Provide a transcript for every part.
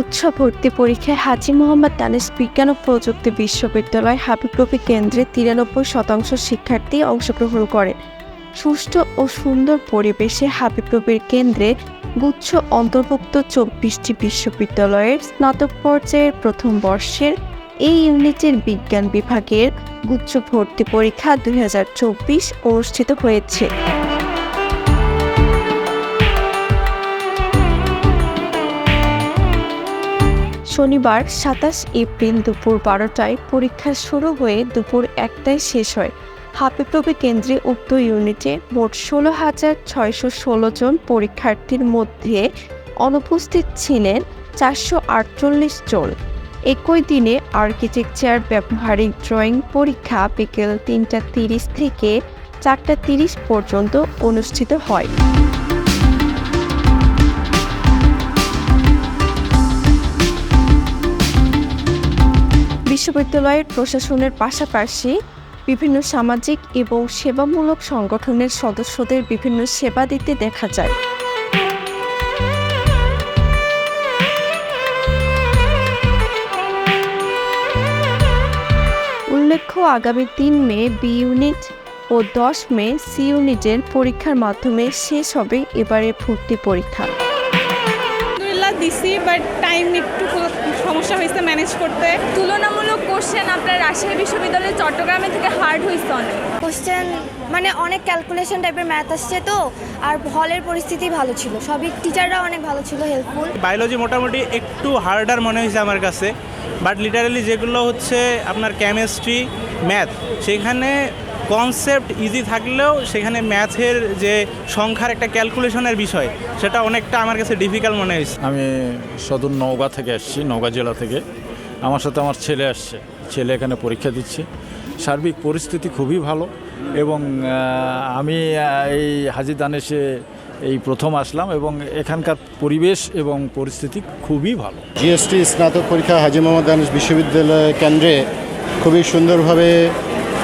গুচ্ছ ভর্তি পরীক্ষায় হাজি মোহাম্মদ তানিস বিজ্ঞান ও প্রযুক্তি বিশ্ববিদ্যালয় হাবিপ্রবি কেন্দ্রে তিরানব্বই শতাংশ শিক্ষার্থী অংশগ্রহণ করেন সুষ্ঠু ও সুন্দর পরিবেশে হাবিপ্রবির কেন্দ্রে গুচ্ছ অন্তর্ভুক্ত চব্বিশটি বিশ্ববিদ্যালয়ের স্নাতক পর্যায়ের প্রথম বর্ষের এই ইউনিটের বিজ্ঞান বিভাগের গুচ্ছ ভর্তি পরীক্ষা দু হাজার চব্বিশ অনুষ্ঠিত হয়েছে। শনিবার সাতাশ এপ্রিল দুপুর বারোটায় পরীক্ষা শুরু হয়ে দুপুর একটায় শেষ হয়। হাবিপ্রবি কেন্দ্রে উক্ত ইউনিটে মোট ষোলো হাজার ছয়শো ষোলো জন পরীক্ষার্থীর মধ্যে অনুপস্থিত ছিলেন চারশো আটচল্লিশ জন। একই দিনে আর্কিটেকচার ব্যবহারিক ড্রয়িং পরীক্ষা বিকেল তিনটা তিরিশ থেকে চারটা তিরিশ পর্যন্ত অনুষ্ঠিত হয়। বিশ্ববিদ্যালয়ের প্রশাসনের পাশাপাশি বিভিন্ন সামাজিক এবং সেবামূলক সংগঠনের সদস্যদের বিভিন্ন সেবা দিতে দেখা যায়। উল্লেখ্য, আগামী তিন মে বি ইউনিট ও দশ মে সি ইউনিটের পরীক্ষার মাধ্যমে শেষ হবে এবারে ভর্তি পরীক্ষা। দিছি বাট টাইম একটু হয়েছে ম্যানেজ করতে। তুলনামূলক কোশ্চেন আপনার রাজশাহী বিশ্ববিদ্যালয়ের চট্টগ্রামে থেকে হার্ড হয়েছে অনেক। কোশ্চেন মানে অনেক ক্যালকুলেশন টাইপের ম্যাথ আসছে তো আর হলের পরিস্থিতি ভালো ছিল। সবই টিচাররা অনেক ভালো ছিল হেল্পফুল বায়োলজি মোটামুটি একটু হার্ডার মনে হয়েছে আমার কাছে বাট লিটারালি যেগুলো হচ্ছে আপনার কেমিস্ট্রি ম্যাথ সেখানে কনসেপ্ট ইজি থাকলেও সেখানে ম্যাথের যে সংখ্যার একটা ক্যালকুলেশনের বিষয় সেটা অনেকটা আমার কাছে ডিফিকাল্ট মনে হয়েছে। আমি সদর নওগাঁ থেকে আসছি নওগাঁ জেলা থেকে। আমার সাথে আমার ছেলে আসছে ছেলে এখানে পরীক্ষা দিচ্ছে। সার্বিক পরিস্থিতি খুবই ভালো এবং আমি এই হাজি দানেশে এই প্রথম আসলাম এবং এখানকার পরিবেশ এবং পরিস্থিতি খুবই ভালো। জিএসটি স্নাতক পরীক্ষা হাজি মোহাম্মদ দানিশ বিশ্ববিদ্যালয় কেন্দ্রে খুবই সুন্দরভাবে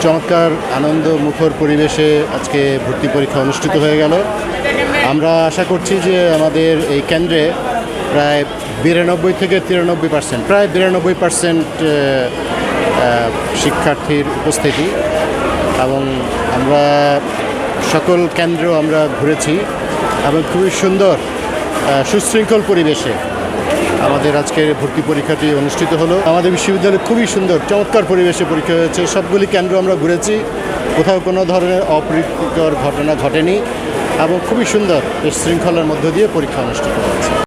চমৎকার আনন্দ মুখর পরিবেশে আজকে ভর্তি পরীক্ষা অনুষ্ঠিত হয়ে গেল। আমরা আশা করছি যে আমাদের এই কেন্দ্রে প্রায় বিরানব্বই থেকে তিরানব্বই পার্সেন্ট, প্রায় বিরানব্বই পার্সেন্ট শিক্ষার্থীর উপস্থিতি এবং আমরা সকল কেন্দ্র আমরা ঘুরেছি এবং খুবই সুন্দর সুশৃঙ্খল পরিবেশে আমাদের আজকের ভর্তি পরীক্ষাটি অনুষ্ঠিত হলো। আমাদের বিশ্ববিদ্যালয় খুবই সুন্দর, চমৎকার পরিবেশে পরীক্ষা হয়েছে। সবগুলি কেন্দ্র আমরা ঘুরেছি, কোথাও কোনো ধরনের অপ্রীতিকর ঘটনা ঘটেনি এবং খুবই সুন্দর শৃঙ্খলার মধ্য দিয়ে পরীক্ষা অনুষ্ঠিত হয়েছে।